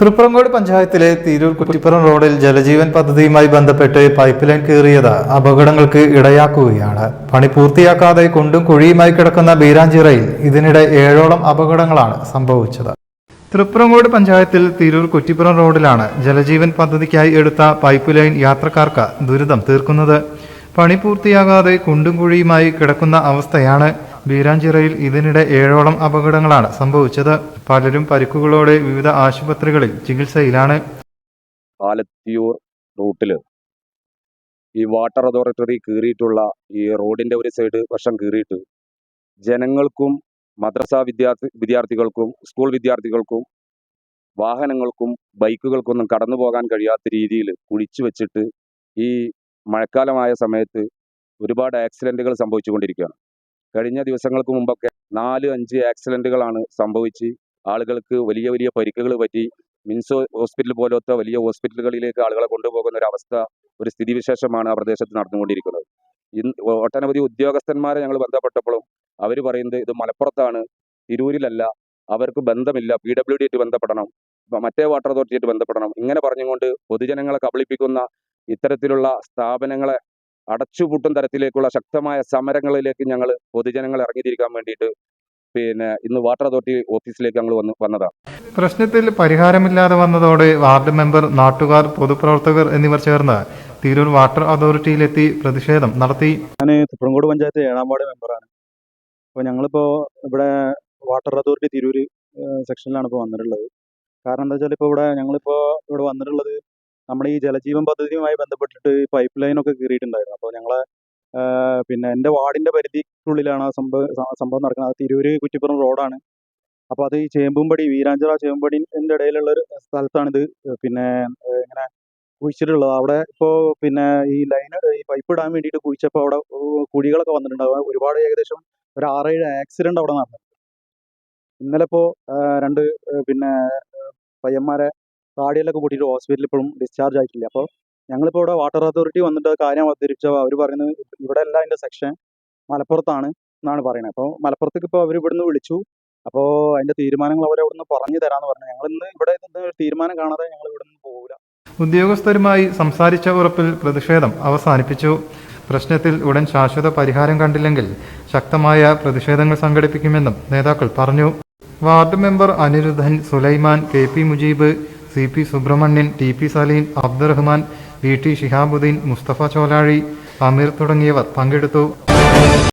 തൃപ്രങ്കോട് പഞ്ചായത്തിലെ തിരൂർ കുറ്റിപ്പുറം റോഡിൽ ജലജീവൻ പദ്ധതിയുമായി ബന്ധപ്പെട്ട് പൈപ്പ് ലൈൻ കീറിയത് അപകടങ്ങൾക്ക് ഇടയാക്കുകയാണ്. പണി പൂർത്തിയാക്കാതെ കുണ്ടും കുഴിയുമായി കിടക്കുന്ന ബീരാഞ്ചിറയിൽ ഇതിനിടെ ഏഴോളം അപകടങ്ങളാണ് സംഭവിച്ചത്. തൃപ്രങ്കോട് പഞ്ചായത്തിൽ തിരൂർ കുറ്റിപ്പുറം റോഡിലാണ് ജലജീവൻ പദ്ധതിക്കായി എടുത്ത പൈപ്പ് ലൈൻ യാത്രക്കാർക്ക് ദുരിതം തീർക്കുന്നത്. പണി പൂർത്തിയാകാതെ കുണ്ടും കുഴിയുമായി കിടക്കുന്ന അവസ്ഥയാണ് ബീരാഞ്ചിറയിൽ ഇതിനിടെ ഏഴോളം അപകടങ്ങളാണ് സംഭവിച്ചത്. പലരും പരിക്കുകളോടെ വിവിധ ആശുപത്രികളിൽ ചികിത്സയിലാണ്. ആലത്തിയൂർ റൂട്ടിൽ ഈ വാട്ടർ അതോറിറ്റി കീറിയിട്ടുള്ള ഈ റോഡിന്റെ ഒരു സൈഡ് വശം കീറിയിട്ട് ജനങ്ങൾക്കും മദ്രസ വിദ്യാർത്ഥി വിദ്യാർത്ഥികൾക്കും സ്കൂൾ വിദ്യാർത്ഥികൾക്കും വാഹനങ്ങൾക്കും ബൈക്കുകൾക്കൊന്നും കടന്നു പോകാൻ കഴിയാത്ത രീതിയിൽ കുഴിച്ചു വെച്ചിട്ട് ഈ മഴക്കാലമായ സമയത്ത് ഒരുപാട് ആക്സിഡന്റുകൾ സംഭവിച്ചുകൊണ്ടിരിക്കുകയാണ്. കഴിഞ്ഞ ദിവസങ്ങൾക്ക് മുമ്പൊക്കെ നാല് അഞ്ച് ആക്സിഡന്റുകളാണ് സംഭവിച്ച്. ആളുകൾക്ക് വലിയ വലിയ പരിക്കുകൾ പറ്റി. മിൻസോ ഹോസ്പിറ്റൽ പോലത്തെ വലിയ ഹോസ്പിറ്റലുകളിലേക്ക് ആളുകളെ കൊണ്ടുപോകുന്ന ഒരു അവസ്ഥ ഒരു സ്ഥിതിവിശേഷമാണ് ആ പ്രദേശത്ത് നടന്നുകൊണ്ടിരിക്കുന്നത്. ഇന്ന് ഒട്ടനവധി ഉദ്യോഗസ്ഥന്മാരെ ഞങ്ങൾ ബന്ധപ്പെട്ടപ്പോഴും അവർ പറയുന്നത് ഇത് മലപ്പുറത്താണ് തിരൂരിലല്ല അവർക്ക് ബന്ധമില്ല പി ഡബ്ല്യു ഡി ആയിട്ട് ബന്ധപ്പെടണം മറ്റേ വാട്ടർ അതോറിറ്റി ആയിട്ട് ബന്ധപ്പെടണം. ഇങ്ങനെ പറഞ്ഞുകൊണ്ട് പൊതുജനങ്ങളെ കബളിപ്പിക്കുന്ന ഇത്തരത്തിലുള്ള സ്ഥാപനങ്ങളെ അടച്ചുപൂട്ടും തരത്തിലേക്കുള്ള ശക്തമായ സമരങ്ങളിലേക്ക് ഞങ്ങൾ പൊതുജനങ്ങൾ ഇറങ്ങിത്തിരിക്കാൻ വേണ്ടിയിട്ട് പിന്നെ ഇന്ന് വാട്ടർ അതോറിറ്റി ഓഫീസിലേക്ക് ഞങ്ങൾ വന്ന് വന്നതാണ് പ്രശ്നത്തിൽ പരിഹാരമില്ലാതെ വന്നതോടെ വാർഡ് മെമ്പർ നാട്ടുകാർ പൊതുപ്രവർത്തകർ എന്നിവർ ചേർന്ന് തിരൂർ വാട്ടർ അതോറിറ്റിയിലെത്തി പ്രതിഷേധം നടത്തി. ഞാൻ തുപ്രംകോട് പഞ്ചായത്ത് ഏഴാം വാർഡ് മെമ്പറാണ്. അപ്പോൾ ഞങ്ങളിപ്പോൾ ഇവിടെ വാട്ടർ അതോറിറ്റി തിരൂർ സെക്ഷനിലാണ് ഇപ്പോൾ വന്നിട്ടുള്ളത്. കാരണം എന്താ വെച്ചാൽ ഇപ്പോൾ ഇവിടെ ഞങ്ങളിപ്പോൾ ഇവിടെ വന്നിട്ടുള്ളത് നമ്മുടെ ഈ ജലജീവൻ പദ്ധതിയുമായി ബന്ധപ്പെട്ടിട്ട് പൈപ്പ് ലൈനൊക്കെ കീറിയിട്ടുണ്ടായിരുന്നു. അപ്പോൾ ഞങ്ങളെ പിന്നെ എന്റെ വാർഡിന്റെ പരിധിക്കുള്ളിലാണ് ആ സംഭവം സംഭവം നടക്കുന്നത്. അത് തിരൂര് കുറ്റിപ്പുറം റോഡാണ്. അപ്പോൾ അത് ഈ ചേമ്പുംപടി വീരാഞ്ചിറ ചേമ്പുംപടിന്റെ ഇടയിലുള്ള ഒരു സ്ഥലത്താണിത്. പിന്നെ ഇങ്ങനെ കുഴിച്ചിട്ടുള്ളത്. അവിടെ ഇപ്പോൾ പിന്നെ ഈ ലൈൻ ഈ പൈപ്പ് ഇടാൻ വേണ്ടിയിട്ട് കുഴിച്ചപ്പോൾ അവിടെ കുഴികളൊക്കെ വന്നിട്ടുണ്ട്. ഒരുപാട് ഏകദേശം ഒരു ആറേഴ് ആക്സിഡന്റ് അവിടെ നടന്നു ഇന്നലെ ഇപ്പോൾ രണ്ട് പിന്നെ പയ്യന്മാരെ താടിയെല്ലൊക്കെ കൂട്ടിയിട്ട് ഹോസ്പിറ്റലിൽ ഇപ്പോഴും ഡിസ്ചാർജ് ആയിട്ടില്ല. അപ്പോൾ ഞങ്ങളിപ്പോൾ ഇവിടെ വാട്ടർ അതോറിറ്റി വന്നിട്ട് കാര്യം അവതരിപ്പിച്ചപ്പോൾ അവർ പറയുന്നത് ഇവിടെ അല്ല അതിന്റെ സെക്ഷൻ മലപ്പുറത്താണ് എന്നാണ് പറയുന്നത്. അപ്പോൾ മലപ്പുറത്തേക്ക് ഇപ്പോൾ അവർ ഇവിടുന്ന് വിളിച്ചു. അപ്പോൾ അതിന്റെ തീരുമാനങ്ങൾ അവർ അവിടുന്ന് പറഞ്ഞു തരാമെന്ന് പറഞ്ഞു. ഞങ്ങൾ ഇന്ന് ഇവിടെ ഒരു തീരുമാനം കാണാതെ ഞങ്ങൾ ഇവിടെ നിന്ന് പോകില്ല ഉദ്യോഗസ്ഥരുമായി സംസാരിച്ച ഉറപ്പിൽ പ്രതിഷേധം അവസാനിപ്പിച്ചു. പ്രശ്നത്തിൽ ഉടൻ ശാശ്വത പരിഹാരം കണ്ടില്ലെങ്കിൽ ശക്തമായ പ്രതിഷേധങ്ങൾ സംഘടിപ്പിക്കുമെന്നും നേതാക്കൾ പറഞ്ഞു. Ward member Anirudhan Sulaiman K P Mujeeb C P Subrahmanyan T P Saleem Abdurahman V T Shihabuddeen Musthafa Cholazhi Ameer തുടങ്ങിയവർ പങ്കെടുത്തു.